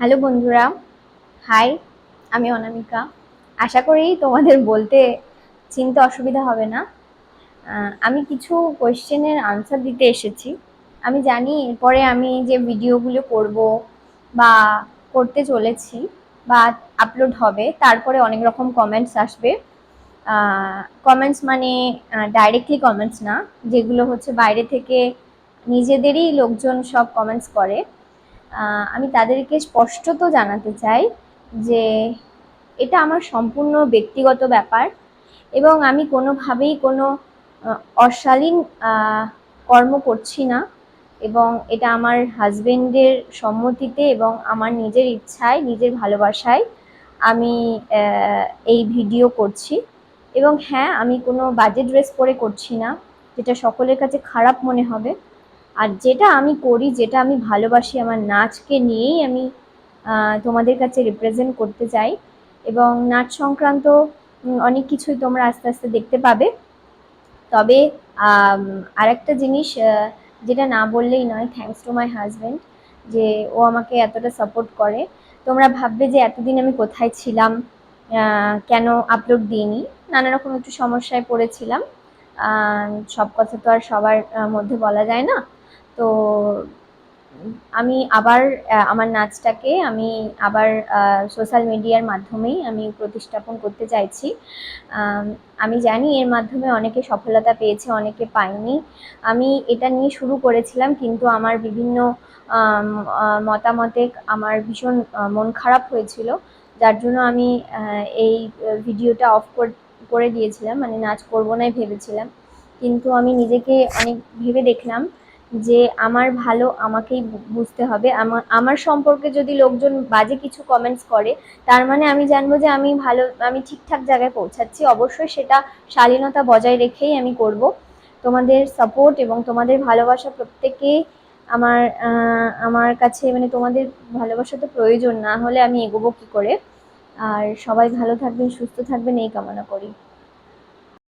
Hello বন্ধুরা, high, আমি অনামিকা। আশা করি তোমাদের বলতে চিনতে অসুবিধা হবে না। আমি কিছু কোয়েশ্চেনের আনসার দিতে এসেছি। আমি জানি এরপরে আমি যে ভিডিওগুলো করব বা করতে চলেছি বা আপলোড হবে, তারপরে অনেক রকম কমেন্টস আসবে। কমেন্টস মানে ডাইরেক্টলি কমেন্টস না, যেগুলো হচ্ছে বাইরে থেকে নিজেদেরই লোকজন সব কমেন্টস করে। আমি তাদেরকে স্পষ্টত জানাতে চাই যে এটা আমার সম্পূর্ণ ব্যক্তিগত ব্যাপার এবং আমি কোনোভাবেই কোনো অশালীন কর্ম করছি না এবং এটা আমার হাজবেন্ডের সম্মতিতে এবং আমার নিজের ইচ্ছায়, নিজের ভালোবাসায় আমি এই ভিডিও করছি এবং হ্যাঁ আমি কোনো বাজে ড্রেস পরে করছি না, যেটা সকলের কাছে খারাপ মনে হবে। আর যেটা আমি করি, যেটা আমি ভালোবাসি আমার নাচকে নিয়েই আমি তোমাদের কাছে রিপ্রেজেন্ট করতে চাই। এবং নাচ সংক্রান্ত অনেক কিছুই তোমরা আস্তে আস্তে দেখতে পাবে। তবে আর একটা জিনিস যেটা না বললেই নয় থ্যাংকস টু মাই হাজব্যান্ড যে ও আমাকে এতটা সাপোর্ট করে। তোমরা ভাববে যে এতদিন আমি কোথায় ছিলাম কেন আপলোড দিইনি? নানা রকম একটু সমস্যায় পড়েছিলাম। সব কথা তো আর সবার মধ্যে বলা যায় না। তো আমি আবার আমার নাচটাকে আমি আবার সোশ্যাল মিডিয়ার মাধ্যমেই আমি প্রতিষ্ঠাপন করতে চাইছি। আমি জানি এর মাধ্যমে অনেকে সফলতা পেয়েছে, অনেকে পায়নি। আমি এটা নিয়ে শুরু করেছিলাম, কিন্তু আমার বিভিন্ন মতামতে আমার ভীষণ মন খারাপ হয়েছিল। যার জন্য আমি এই ভিডিওটা অফ করে দিয়েছিলাম মানে নাচ করব নাই ভেবেছিলাম। কিন্তু আমি নিজেকে অনেক ভেবে দেখলাম যে আমার ভালো আমাকেই বুঝতে হবে। আমার আমার সম্পর্কে যদি লোকজন বাজে কিছু কমেন্টস করে, তার মানে আমি জানব যে আমি ভালো, আমি ঠিকঠাক জায়গায় পৌঁছাচ্ছি। অবশ্যই সেটা শালীনতা বজায় রেখেই আমি করব। তোমাদের সাপোর্ট এবং তোমাদের ভালোবাসা প্রত্যেকেই আমার আমার কাছে মানে তোমাদের ভালোবাসা তো প্রয়োজন, না হলে আমি এগোবো কি করে? আর সবাই ভালো থাকবেন, সুস্থ থাকবেন, এই কামনা করি।